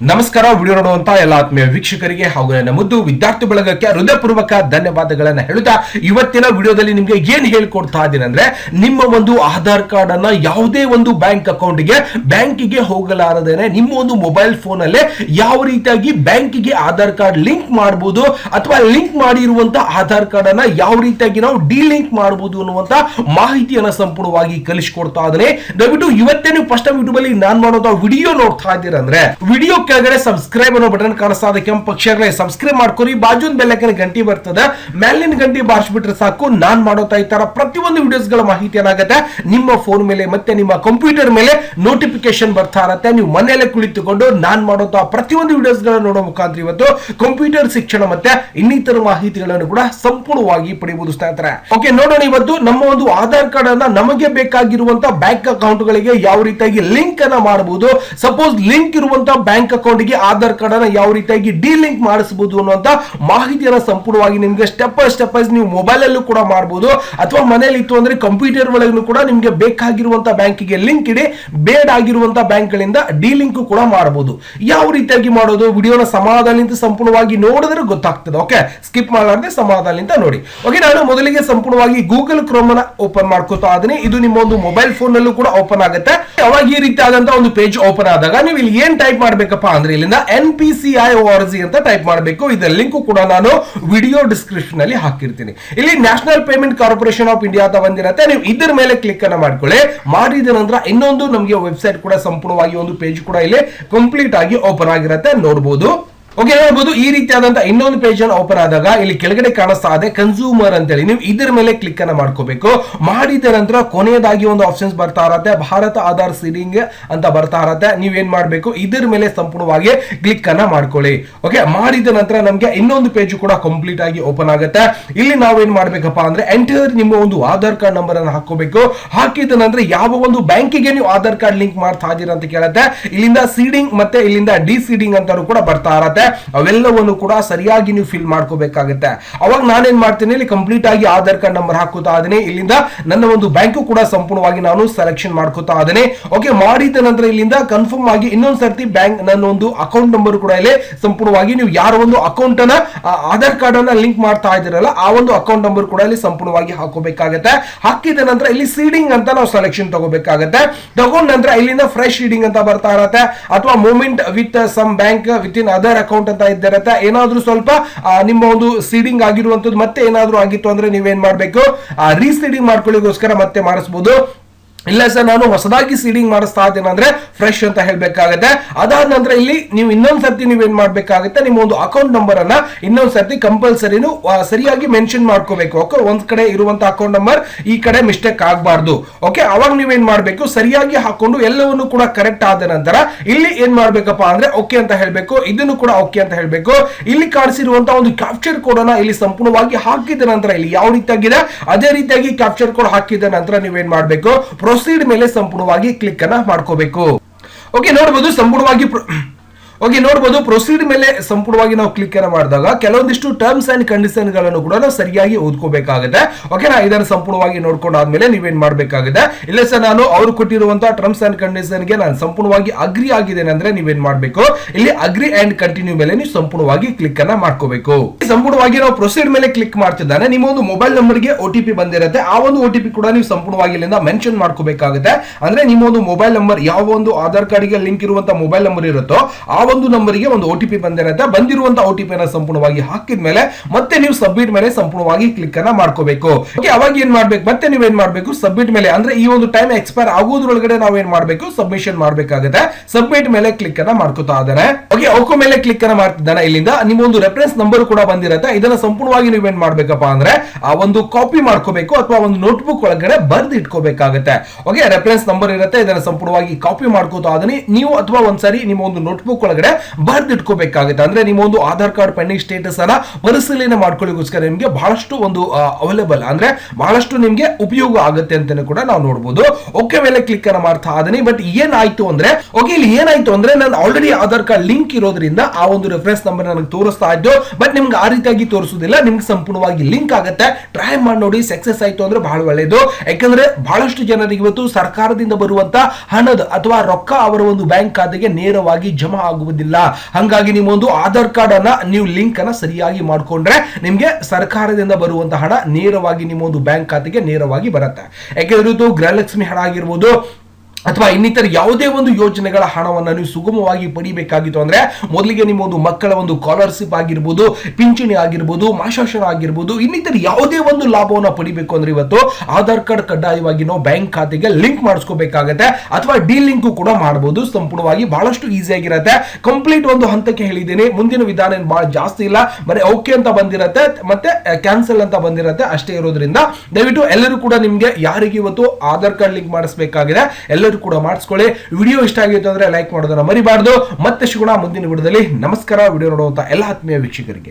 ನಮಸ್ಕಾರ, ವಿಡಿಯೋ ನೋಡುವಂತ ಎಲ್ಲ ಆತ್ಮೀಯ ವೀಕ್ಷಕರಿಗೆ ಹಾಗೂ ನನ್ನ ಮುದ್ದು ವಿದ್ಯಾರ್ಥಿ ಬಳಗಕ್ಕೆ ಹೃದಯಪೂರ್ವಕ ಧನ್ಯವಾದಗಳನ್ನ ಹೇಳುತ್ತಾ ಇವತ್ತಿನ ವಿಡಿಯೋದಲ್ಲಿ ನಿಮ್ಗೆ ಏನ್ ಹೇಳ್ಕೊಡ್ತಾ ಇದ್ದೀನಿ ಅಂದ್ರೆ ನಿಮ್ಮ ಒಂದು ಆಧಾರ್ ಕಾರ್ಡ್ ಅನ್ನ ಯಾವುದೇ ಒಂದು ಬ್ಯಾಂಕ್ ಅಕೌಂಟ್ಗೆ ಬ್ಯಾಂಕಿಗೆ ಹೋಗಲಾರದೇನೆ ನಿಮ್ಮ ಒಂದು ಮೊಬೈಲ್ ಫೋನ್ ಅಲ್ಲೇ ಯಾವ ರೀತಿಯಾಗಿ ಬ್ಯಾಂಕಿಗೆ ಆಧಾರ್ ಕಾರ್ಡ್ ಲಿಂಕ್ ಮಾಡಬಹುದು ಅಥವಾ ಲಿಂಕ್ ಮಾಡಿರುವಂತ ಆಧಾರ್ ಕಾರ್ಡ್ ಅನ್ನ ಯಾವ ರೀತಿಯಾಗಿ ನಾವು ಡಿಲಿಂಕ್ ಮಾಡಬಹುದು ಅನ್ನುವಂತ ಮಾಹಿತಿಯನ್ನ ಸಂಪೂರ್ಣವಾಗಿ ಕಲಿಸ್ಕೊಡ್ತಾ ಇದ್ದೇನೆ ದಯವಿಟ್ಟು ಇವತ್ತೇನು ಫಸ್ಟ್ ಯೂಟ್ಯೂಬ್ ಅಲ್ಲಿ ನಾನ್ ಮಾಡೋದ ವಿಡಿಯೋ ನೋಡ್ತಾ ಇದ್ದೀರಾ ಅಂದ್ರೆ ವಿಡಿಯೋ ಕೆಳಗಡೆ ಸಬ್ಸ್ಕ್ರೈಬ್ ಅನ್ನೋ ಬಟನ್ ಕಾಣಿಸ್ತಾ ಇದೆ. ಕೆಂಪು ಪಕ್ಷಗಳೇ ಸಬ್ಸ್ಕ್ರೈಬ್ ಮಾಡ್ಕೊರಿ ಬಾಜುನ್ ಬೆಲ್ಲಕ್ಕನ ಗಂಟಿ ಬರ್ತದೆ. ಮೇಲಿನ ಗಂಟಿ ಬಾರಿಸ್ಬಿಟ್ರೆ ಸಾಕು. ನಾನ್ ಮಾಡೋತಾ ಇತರ ತರ ಪ್ರತಿಯೊಂದು ವಿಡಿಯೋಸ್ಗಳ ಮಾಹಿತಿ ಏನಾಗುತ್ತೆ? ನಿಮ್ಮ ಫೋನ್ ಮೇಲೆ ಮತ್ತೆ ನಿಮ್ಮ ಕಂಪ್ಯೂಟರ್ ಮೇಲೆ ನೋಟಿಫಿಕೇಶನ್ ಬರ್ತಾ ಇರತ್ತೆ. ನೀವು ಮನೆಯಲ್ಲೇ ಕುಳಿತುಕೊಂಡು ನಾನ್ ಮಾಡೋತಾ ಪ್ರತಿಯೊಂದು ವಿಡಿಯೋಸ್ ಗಳನ್ನ ನೋಡೋ ಮುಖಾಂತರ ಇವತ್ತು ಕಂಪ್ಯೂಟರ್ ಶಿಕ್ಷಣ ಮತ್ತೆ ಇನ್ನಿತರ ಮಾಹಿತಿಗಳನ್ನು ಕೂಡ ಸಂಪೂರ್ಣವಾಗಿ ಪಡೆಯಬಹುದು ಸ್ನೇಹಿತರೆ. ಓಕೆ ನೋಡೋಣ ಇವತ್ತು ನಮ್ಮ ಒಂದು ಆಧಾರ್ ಕಾರ್ಡ್ ಅನ್ನ ನಮಗೆ ಬೇಕಾಗಿರುವಂತ ಬ್ಯಾಂಕ್ ಅಕೌಂಟ್ ಗಳಿಗೆ ಯಾವ ರೀತಿಯಾಗಿ ಲಿಂಕ್ ಅನ್ನ ಮಾಡಬಹುದು ಸಪೋಸ್ ಲಿಂಕ್ ಇರುವಂತ ಬ್ಯಾಂಕ್ ಅಕೌಂಟ್ಗೆ ಆಧಾರ್ ಕಾರ್ಡ್ ಅನ್ನ ಯಾವ ರೀತಿಯಾಗಿ ಡಿ ಲಿಂಕ್ ಮಾಡಿಸಬಹುದು ಅನ್ನುವಂತ ಮಾಹಿತಿಯನ್ನ ಸಂಪೂರ್ಣವಾಗಿ ನಿಮ್ಗೆ ಸ್ಟೆಪ್ ಬೈ ಸ್ಟೆಪ್ ವೈಸ್ ನೀವು ಮೊಬೈಲ್ ಅಲ್ಲೂ ಕೂಡ ಮಾಡಬಹುದು ಅಥವಾ ಮನೆಯಲ್ಲಿ ಇತ್ತು ಅಂದ್ರೆ ಕಂಪ್ಯೂಟರ್ ಒಳಗೂ ಕೂಡ ನಿಮಗೆ ಬೇಕಾಗಿರುವಂತ ಬ್ಯಾಂಕಿಗೆ ಲಿಂಕ್ ಇಡಿ ಬೇಡ ಆಗಿರುವಂತ ಬ್ಯಾಂಕ್ ಗಳಿಂದ ಡಿ ಲಿಂಕ್ ಕೂಡ ಮಾಡಬಹುದು ಯಾವ ರೀತಿಯಾಗಿ ಮಾಡೋದು? ವಿಡಿಯೋನ ಸಮಾಧಾನದಿಂದ ಸಂಪೂರ್ಣವಾಗಿ ನೋಡಿದ್ರೆ ಗೊತ್ತಾಗ್ತದೆ. ಓಕೆ? ಸ್ಕಿಪ್ ಮಾಡಲಾರ್ದೆ ಸಮಾಧಾನದಿಂದ ನೋಡಿ. ಓಕೆ, ನಾನು ಮೊದಲಿಗೆ ಸಂಪೂರ್ಣವಾಗಿ ಗೂಗಲ್ ಕ್ರೋಮ್ ಅನ್ನ ಓಪನ್ ಮಾಡ್ಕೋತಾ ಇದೀನಿ ಇದು ನಿಮ್ಮ ಒಂದು ಮೊಬೈಲ್ ಫೋನ್ ನಲ್ಲೂ ಕೂಡ ಓಪನ್ ಆಗುತ್ತೆ. ಅವಾಗ ಈ ರೀತಿ ಆದಂತ ಒಂದು ಪೇಜ್ ಓಪನ್ ಆದಾಗ ನೀವು ಇಲ್ಲಿ ಏನ್ ಟೈಪ್ ಮಾಡ್ಬೇಕಪ್ಪ ಅಂದ್ರೆ ಇಲ್ಲಿಂದ N P C I R G ಅಂತ ಟೈಪ್ ಮಾಡಬೇಕು. ಇದರ ಲಿಂಕ್ ಕೂಡ ನಾನು ವಿಡಿಯೋ ಡಿಸ್ಕ್ರಿಪ್ಷನ್ ಅಲ್ಲಿ ಹಾಕಿರ್ತೀನಿ. ಇಲ್ಲಿ national payment corporation of India ಅಂತ ಬಂದಿರತ್ತೆ. ನೀವು ಇದರ ಮೇಲೆ ಕ್ಲಿಕ್ ಅನ್ನ ಮಾಡ್ಕೊಳ್ಳಿ. ಮಾಡಿದ ನಂತರ ಇನ್ನೊಂದು ನಮಗೆ ವೆಬ್ಸೈಟ್ ಕೂಡ ಸಂಪೂರ್ಣವಾಗಿ ಒಂದು ಪೇಜ್ ಕೂಡ ಇಲ್ಲಿ ಕಂಪ್ಲೀಟ್ ಆಗಿ ಓಪನ್ ಆಗಿರತ್ತೆ. ನೋಡಬಹುದು ಓಕೆ ನೋಡಬಹುದು ಈ ರೀತಿಯಾದಂತ ಇನ್ನೊಂದು ಪೇಜ್ ಅನ್ನು ಓಪನ್ ಆದಾಗ ಇಲ್ಲಿ ಕೆಳಗಡೆ ಕಾಣಿಸ್ತಾ ಇದೆ ಕನ್ಸ್ಯೂಮರ್ ಅಂತೇಳಿ. ನೀವು ಇದರ ಮೇಲೆ ಕ್ಲಿಕ್ ಅನ್ನ ಮಾಡ್ಕೋಬೇಕು. ಮಾಡಿದ ನಂತರ ಕೊನೆಯದಾಗಿ ಒಂದು ಆಪ್ಷನ್ಸ್ ಬರ್ತಾ ಇರತ್ತೆ. ಭಾರತ ಆಧಾರ್ ಸೀಡಿಂಗ್ ಅಂತ ಬರ್ತಾ ಇರತ್ತೆ. ನೀವೇನ್ ಮಾಡಬೇಕು? ಇದರ ಮೇಲೆ ಸಂಪೂರ್ಣವಾಗಿ ಕ್ಲಿಕ್ ಅನ್ನ ಮಾಡ್ಕೊಳ್ಳಿ. ಓಕೆ, ಮಾಡಿದ ನಂತರ ನಮ್ಗೆ ಇನ್ನೊಂದು ಪೇಜ್ ಕೂಡ ಕಂಪ್ಲೀಟ್ ಆಗಿ ಓಪನ್ ಆಗುತ್ತೆ. ಇಲ್ಲಿ ನಾವೇನ್ ಮಾಡ್ಬೇಕಪ್ಪ ಅಂದ್ರೆ ಎಂಟರ್ ನಿಮ್ಮ ಒಂದು ಆಧಾರ್ ಕಾರ್ಡ್ ನಂಬರ್ ಅನ್ನು ಹಾಕೋಬೇಕು ಹಾಕಿದ ನಂತರ ಯಾವ ಒಂದು ಬ್ಯಾಂಕಿಗೆ ನೀವು ಆಧಾರ್ ಕಾರ್ಡ್ ಲಿಂಕ್ ಮಾಡ್ತಾ ಇದೀರ ಅಂತ ಕೇಳುತ್ತೆ. ಇಲ್ಲಿಂದ ಸೀಡಿಂಗ್ ಮತ್ತೆ ಇಲ್ಲಿಂದ ಡಿ ಸೀಡಿಂಗ್ ಅಂತಾನು ಕೂಡ ಬರ್ತಾ ಇರತ್ತೆ. ಅವೆಲ್ಲವನ್ನು ಕೂಡ ಸರಿಯಾಗಿ ನೀವು ಫಿಲ್ ಮಾಡ್ಕೋಬೇಕಾಗುತ್ತೆ. ಅವಾಗ ನಾನೇನ್ ಮಾಡ್ತೀನಿ? ಇಲ್ಲಿ ಕಂಪ್ಲೀಟ್ ಆಗಿ ಆಧಾರ್ ಕಾರ್ಡ್ ನಂಬರ್ ಹಾಕೋತಾ ಇದೀನಿ ಇಲ್ಲಿಂದ ನನ್ನ ಒಂದು ಬ್ಯಾಂಕು ಕೂಡ ಸಂಪೂರ್ಣವಾಗಿ ನಾನು ಸೆಲೆಕ್ಷನ್ ಮಾಡ್ಕೋತಾ ಇದೀನಿ ಓಕೆ ಮಾಡಿದ ನಂತರ ಇಲ್ಲಿಂದ ಕನ್ಫರ್ಮ್ ಆಗಿ ಇನ್ನೊಂದ್ ಸರ್ತಿ ಬ್ಯಾಂಕ್ ನನ್ನ ಒಂದು ಅಕೌಂಟ್ ನಂಬರ್ ಕೂಡ ಇಲ್ಲಿ ಸಂಪೂರ್ಣವಾಗಿ ನೀವು ಯಾರ ಒಂದು ಅಕೌಂಟ್ ಅನ್ನ ಆಧಾರ್ ಕಾರ್ಡ್ ಅನ್ನ ಲಿಂಕ್ ಮಾಡ್ತಾ ಇದ್ದೀರಲ್ಲ, ಆ ಒಂದು ಅಕೌಂಟ್ ನಂಬರ್ ಕೂಡ ಇಲ್ಲಿ ಸಂಪೂರ್ಣವಾಗಿ ಹಾಕೋಬೇಕಾಗತ್ತೆ. ಹಾಕಿದ ನಂತರ ಇಲ್ಲಿ ಸೀಡಿಂಗ್ ಅಂತ ನಾವು ಸೆಲೆಕ್ಷನ್ ತಗೋಬೇಕಾಗತ್ತೆ. ತಗೊಂಡ ನಂತರ ಇಲ್ಲಿಂದ ಫ್ರೆಶ್ ರೀಡಿಂಗ್ ಅಂತ ಬರ್ತಾ ಇರತ್ತೆ. ಅಥವಾ moment with some bank within other account ಅಂತ ಇದ್ದಿರತ್ತೆ ಏನಾದ್ರೂ ಸ್ವಲ್ಪ ನಿಮ್ಮ ಒಂದು ಸೀಡಿಂಗ್ ಆಗಿರುವಂತದ್ದು ಮತ್ತೆ ಏನಾದ್ರೂ ಆಗಿತ್ತು ಅಂದ್ರೆ ನೀವೇನ್ ಮಾಡಬೇಕು? ರೀಸೀಡಿಂಗ್ ಮಾಡ್ಕೊಳ್ಳಿಗೋಸ್ಕರ ಮತ್ತೆ ಮಾಡಿಸ್ಬೋದು. ಇಲ್ಲ ಸರ್, ನಾನು ಹೊಸದಾಗಿ ಸೀಡಿಂಗ್ ಮಾಡಿಸ್ತಾ ಇದ್ದೇನೆ ಅಂದ್ರೆ ಫ್ರೆಶ್ ಅಂತ ಹೇಳ್ಬೇಕಾಗತ್ತೆ. ಅದಾದ ನಂತರ ಇಲ್ಲಿ ನೀವು ಇನ್ನೊಂದು ಸರ್ತಿ ನೀವೇನ್ ಮಾಡ್ಬೇಕಾಗತ್ತೆ, ನಿಮ್ಮ ಒಂದು ಅಕೌಂಟ್ ನಂಬರ್ ಅನ್ನ ಇನ್ನೊಂದ್ ಸರ್ತಿ ಕಂಪಲ್ಸರಿನು ಸರಿಯಾಗಿ ಮೆನ್ಷನ್ ಮಾಡ್ಕೋಬೇಕು. ಓಕೆ ಒಂದ್ ಕಡೆ ಇರುವಂತ ಅಕೌಂಟ್ ನಂಬರ್ ಈ ಕಡೆ ಮಿಸ್ಟೇಕ್ ಆಗಬಾರ್ದು. ಓಕೆ ಅವಾಗ ನೀವೇನ್ ಮಾಡ್ಬೇಕು, ಸರಿಯಾಗಿ ಹಾಕೊಂಡು ಎಲ್ಲವನ್ನು ಕೂಡ ಕರೆಕ್ಟ್ ಆದ ನಂತರ ಇಲ್ಲಿ ಏನ್ ಮಾಡ್ಬೇಕಪ್ಪ ಅಂದ್ರೆ ಓಕೆ ಅಂತ ಹೇಳ್ಬೇಕು, ಇದನ್ನು ಕೂಡ ಓಕೆ ಅಂತ ಹೇಳ್ಬೇಕು. ಇಲ್ಲಿ ಕಾಣಿಸಿರುವಂತ ಒಂದು ಕ್ಯಾಪ್ಚರ್ ಕೋಡ್ ಅನ್ನ ಇಲ್ಲಿ ಸಂಪೂರ್ಣವಾಗಿ ಹಾಕಿದ ನಂತರ ಇಲ್ಲಿ ಯಾವ ರೀತಿಯಾಗಿದೆ, ಅದೇ ರೀತಿಯಾಗಿ ಕ್ಯಾಪ್ಚರ್ ಕೋಡ್ ಹಾಕಿದ ನಂತರ ನೀವೇನ್ ಮಾಡ್ಬೇಕು ಪ್ರೊಸೀಡ್ ಮೇಲೆ ಸಂಪೂರ್ಣವಾಗಿ ಕ್ಲಿಕ್ ಅನ್ನ ಮಾಡ್ಕೋಬೇಕು. ಓಕೆ ನೋಡಬಹುದು ಸಂಪೂರ್ಣವಾಗಿ ಪ್ರ- ಓಕೆ, ನೋಡ್ಬೋದು ಪ್ರೊಸೀಡ್ ಮೇಲೆ ಸಂಪೂರ್ಣವಾಗಿ ನಾವು ಕ್ಲಿಕ್ ಅನ್ನ ಮಾಡಿದಾಗ ಕೆಲವೊಂದಿಷ್ಟು ಟರ್ಮ್ಸ್ ಅಂಡ್ ಕಂಡೀಷನ್ಗಳನ್ನು ಕೂಡ ನಾವು ಸರಿಯಾಗಿ ಓದ್ಕೋಬೇಕಾಗುತ್ತೆ. ಓಕೆ, ನಾ ಇದನ್ನು ಸಂಪೂರ್ಣವಾಗಿ ನೋಡ್ಕೊಂಡಾದ್ಮೇಲೆ ನೀವೇನ್ ಮಾಡಬೇಕಾಗುತ್ತೆ? ಇಲ್ಲ ಸರ್, ನಾನು ಅವ್ರು ಕೊಟ್ಟಿರುವಂತಹ ಟರ್ಮ್ಸ್ ಅಂಡ್ ಕಂಡೀಷನ್ಗೆ ನಾನು ಸಂಪೂರ್ಣವಾಗಿ ಅಗ್ರಿ ಆಗಿದ್ದೇನೆ ಅಂದ್ರೆ ನೀವೇನ್ ಮಾಡ್ಬೇಕು? ಇಲ್ಲಿ ಅಗ್ರಿ ಅಂಡ್ ಕಂಟಿನ್ಯೂ ಮೇಲೆ ನೀವು ಸಂಪೂರ್ಣವಾಗಿ ಕ್ಲಿಕ್ ಅನ್ನ ಮಾಡ್ಕೋಬೇಕು. ಸಂಪೂರ್ಣವಾಗಿ ನಾವು ಪ್ರೊಸೀಡ್ ಮೇಲೆ ಕ್ಲಿಕ್ ಮಾಡ್ತಿದ್ದಾನೆ. ನಿಮ್ಮ ಒಂದು ಮೊಬೈಲ್ ನಂಬರ್ಗೆ ಒ ಟಿ ಪಿ ಬಂದಿರುತ್ತೆ. ಆ ಒಂದು ಟಿ ಪಿ ಕೂಡ ನೀವು ಸಂಪೂರ್ಣವಾಗಿ ಇಲ್ಲಿಂದ ಮೆನ್ಷನ್ ಮಾಡ್ಕೋಬೇಕಾಗುತ್ತೆ. ಅಂದ್ರೆ ನಿಮ್ಮ ಒಂದು ಮೊಬೈಲ್ ನಂಬರ್ ಯಾವ ಒಂದು ಆಧಾರ್ ಕಾರ್ಡ್ಗೆ ಲಿಂಕ್ ಇರುವಂತಹ ಮೊಬೈಲ್ ನಂಬರ್ ಇರುತ್ತೋ, ಆ ಒಂದು ನಂಬರಿಗೆ ಒಂದು ಒ ಟಿ ಪಿ ಬಂದಿರುತ್ತೆ. ಬಂದಿರುವಂತ ಒ ಟಿ ಪಿ ಅನ್ನ ಸಂಪೂರ್ಣವಾಗಿ ಹಾಕಿದ ಮೇಲೆ ಮತ್ತೆ ನೀವು ಸಬ್ಮಿಟ್ ಮೇಲೆ ಸಂಪೂರ್ಣವಾಗಿ ಕ್ಲಿಕ್ ಅನ್ನ ಮಾಡ್ಕೋಬೇಕು. ಅವಾಗ ಏನ್ ಮಾಡ್ಬೇಕು? ಮತ್ತೆ ನೀವೇನ್ ಮಾಡ್ಬೇಕು? ಸಬ್ಮಿಟ್ ಮೇಲೆ, ಅಂದ್ರೆ ಈ ಒಂದು ಟೈಮ್ ಎಕ್ಸ್ಪೈರ್ ಆಗೋದ್ರೊಳಗಡೆ ಏನ್ ಮಾಡ್ಬೇಕು? ಸಬ್ಮಿಷನ್ ಮಾಡ್ಬೇಕಾಗುತ್ತೆ. ಸಬ್ಮಿಟ್ ಮೇಲೆ ಕ್ಲಿಕ್ ಅನ್ನ ಮಾಡ್ಕೋತಾ ಇದ್ದಾರೆ. ಓಕೆ ಓಕೋ ಮೇಲೆ ಕ್ಲಿಕ್ ಅನ್ನ ಮಾಡ್ತಿದ್ದಾನೆ ಇಲ್ಲಿಂದ. ನಿಮ್ಮ ಒಂದು ರೆಫರೆನ್ಸ್ ನಂಬರ್ ಕೂಡ ಬಂದಿರತ್ತೆ. ಇದನ್ನ ಸಂಪೂರ್ಣವಾಗಿ ನೀವೇನ್ ಮಾಡ್ಬೇಕಪ್ಪ ಅಂದ್ರೆ, ಆ ಒಂದು ಕಾಪಿ ಮಾಡ್ಕೋಬೇಕು ಅಥವಾ ಒಂದು ನೋಟ್ಬುಕ್ ಒಳಗಡೆ ಬರ್ದು ಇಟ್ಕೋಬೇಕಾಗುತ್ತೆ. ಓಕೆ ರೆಫರೆನ್ಸ್ ನಂಬರ್ ಇರುತ್ತೆ. ಇದನ್ನ ಸಂಪೂರ್ಣವಾಗಿ ಕಾಪಿ ಮಾಡ್ಕೋತಾ ಅದನ್ನ ನೀವು ಅಥವಾ ಒಂದ್ಸರಿ ನಿಮ್ಮ ಒಂದು ನೋಟ್ಬುಕ್ ಒಳಗಡೆ ಬರ್ದು ಇಟ್ಕೋಬೇಕಾಗುತ್ತೆ ಅಂದ್ರೆ ನಿಮ್ಮ ಒಂದು ಆಧಾರ್ ಕಾರ್ಡ್, ಪೆಂಡಿಂಗ್ ಸ್ಟೇಟಸ್ ಅನ್ನ ಪರಿಶೀಲನೆ ಮಾಡ್ಕೊಳ್ಳಿಗೋಸ್ಕರ ನಿಮಗೆ ಬಹಳಷ್ಟು ಒಂದು ಅವೈಲೇಬಲ್ ಅಂದ್ರೆ ಬಹಳಷ್ಟು ನಿಮಗೆ ಉಪಯೋಗ ಆಗುತ್ತೆ ಅಂತಾನೆ ಕೂಡ ನಾವು ನೋಡಬಹುದು ಓಕೆ, ಮೇಲೆ ಕ್ಲಿಕ್ ಅನ್ನ ಮಾಡ್ತಾ ಅದನಿ ಬಟ್ ಏನಾಯ್ತು ಅಂದ್ರೆ ಓಕೆ ಇಲ್ಲಿ ಏನಾಯ್ತು ಅಂದ್ರೆ ನಾನು ಆಲ್ರೆಡಿ ಆಧಾರ್ ಕಾರ್ಡ್ ಲಿಂಕ್ ಇರೋದ್ರಿಂದ ಆ ಒಂದು ರೆಫರೆನ್ಸ್ ನಂಬರ್ ನನಗೆ ತೋರಿಸ್ತಾ ಇದ್ದು ಬಟ್ ನಿಮ್ಗೆ ಆ ರೀತಿಯಾಗಿ ತೋರಿಸೋದಿಲ್ಲ. ನಿಮ್ಗೆ ಸಂಪೂರ್ಣವಾಗಿ ಲಿಂಕ್ ಆಗುತ್ತೆ. ಟ್ರೈ ಮಾಡಿ ನೋಡಿ ಸಕ್ಸಸ್ ಆಯ್ತು ಅಂದ್ರೆ ಬಹಳ ಒಳ್ಳೆಯದು ಯಾಕಂದ್ರೆ ಬಹಳಷ್ಟು ಜನರಿಗೆ ಇವತ್ತು ಸರ್ಕಾರದಿಂದ ಬರುವಂತ ಹಣದ ಅಥವಾ ರೊಕ್ಕ ಅವರ ಒಂದು ಬ್ಯಾಂಕ್ ಖಾತೆಗೆ ನೇರವಾಗಿ ಜಮಾ ಆಗುವುದಿಲ್ಲ ಹಾಗಾಗಿ ನಿಮ್ಮ ಒಂದು ಆಧಾರ್ ಕಾರ್ಡ್ ಅನ್ನ ನೀವು ಲಿಂಕ್ ಅನ್ನ ಸರಿಯಾಗಿ ಮಾಡಿಕೊಂಡ್ರೆ ನಿಮಗೆ ಸರ್ಕಾರದಿಂದ ಬರುವಂತಹ ಹಣ ನೇರವಾಗಿ ನಿಮ್ಮ ಒಂದು ಬ್ಯಾಂಕ್ ಖಾತೆಗೆ ನೇರವಾಗಿ ಬರುತ್ತೆ. ಯಾಕೆಂದ್ರೆ ಇದು ಗೃಹಲಕ್ಷ್ಮಿ ಹಣ ಆಗಿರ್ಬೋದು ಅಥವಾ ಇನ್ನಿತರ ಯಾವುದೇ ಒಂದು ಯೋಜನೆಗಳ ಹಣವನ್ನು ನೀವು ಸುಗಮವಾಗಿ ಪಡಿಬೇಕಾಗಿತ್ತು ಅಂದರೆ ಮೊದಲಿಗೆ ನಿಮ್ಮ ಒಂದು ಮಕ್ಕಳ ಒಂದು ಸ್ಕಾಲರ್ಶಿಪ್ ಆಗಿರ್ಬೋದು, ಪಿಂಚಣಿ ಆಗಿರ್ಬೋದು ಮಾಶಾಸನ ಆಗಿರ್ಬೋದು, ಇನ್ನಿತರ ಯಾವುದೇ ಒಂದು ಲಾಭವನ್ನು ಪಡಿಬೇಕು ಅಂದ್ರೆ ಇವತ್ತು ಆಧಾರ್ ಕಾರ್ಡ್ ಕಡ್ಡಾಯವಾಗಿ ನಾವು ಬ್ಯಾಂಕ್ ಖಾತೆಗೆ ಲಿಂಕ್ ಮಾಡಿಸ್ಕೋಬೇಕಾಗತ್ತೆ ಅಥವಾ ಡಿ ಲಿಂಕ್ ಕೂಡ ಮಾಡಬಹುದು ಸಂಪೂರ್ಣವಾಗಿ ಬಹಳಷ್ಟು ಈಸಿ ಆಗಿರತ್ತೆ. ಕಂಪ್ಲೀಟ್ ಒಂದು ಹಂತಕ್ಕೆ ಹೇಳಿದ್ದೀನಿ. ಮುಂದಿನ ವಿಧಾನ ಏನು ಬಹಳ ಜಾಸ್ತಿ ಇಲ್ಲ. ಬರೀ ಓಕೆ ಅಂತ ಬಂದಿರತ್ತೆ. ಮತ್ತೆ ಕ್ಯಾನ್ಸಲ್ ಅಂತ ಬಂದಿರತ್ತೆ. ಅಷ್ಟೇ ಇರೋದ್ರಿಂದ ದಯವಿಟ್ಟು ಎಲ್ಲರೂ ಕೂಡ ನಿಮಗೆ ಯಾರಿಗೆ ಇವತ್ತು ಆಧಾರ್ ಕಾರ್ಡ್ ಲಿಂಕ್ ಮಾಡಿಸ್ಬೇಕಾಗಿದೆ, ಎಲ್ಲರೂ ಕೂಡ ಮಾಡಿಸ್ಕೊಳ್ಳಿ. ವಿಡಿಯೋ ಇಷ್ಟ ಆಗಿತ್ತು ಅಂದ್ರೆ ಲೈಕ್ ಮಾಡೋದನ್ನ ಮರಿಬಾರ್ದು. ಮತ್ತೆ ಸಿಗೋಣ ಮುಂದಿನ ವಿಡಿಯೋದಲ್ಲಿ ನಮಸ್ಕಾರ. ವಿಡಿಯೋ ನೋಡುವಂತ ಎಲ್ಲ ಆತ್ಮೀಯ ವೀಕ್ಷಕರಿಗೆ.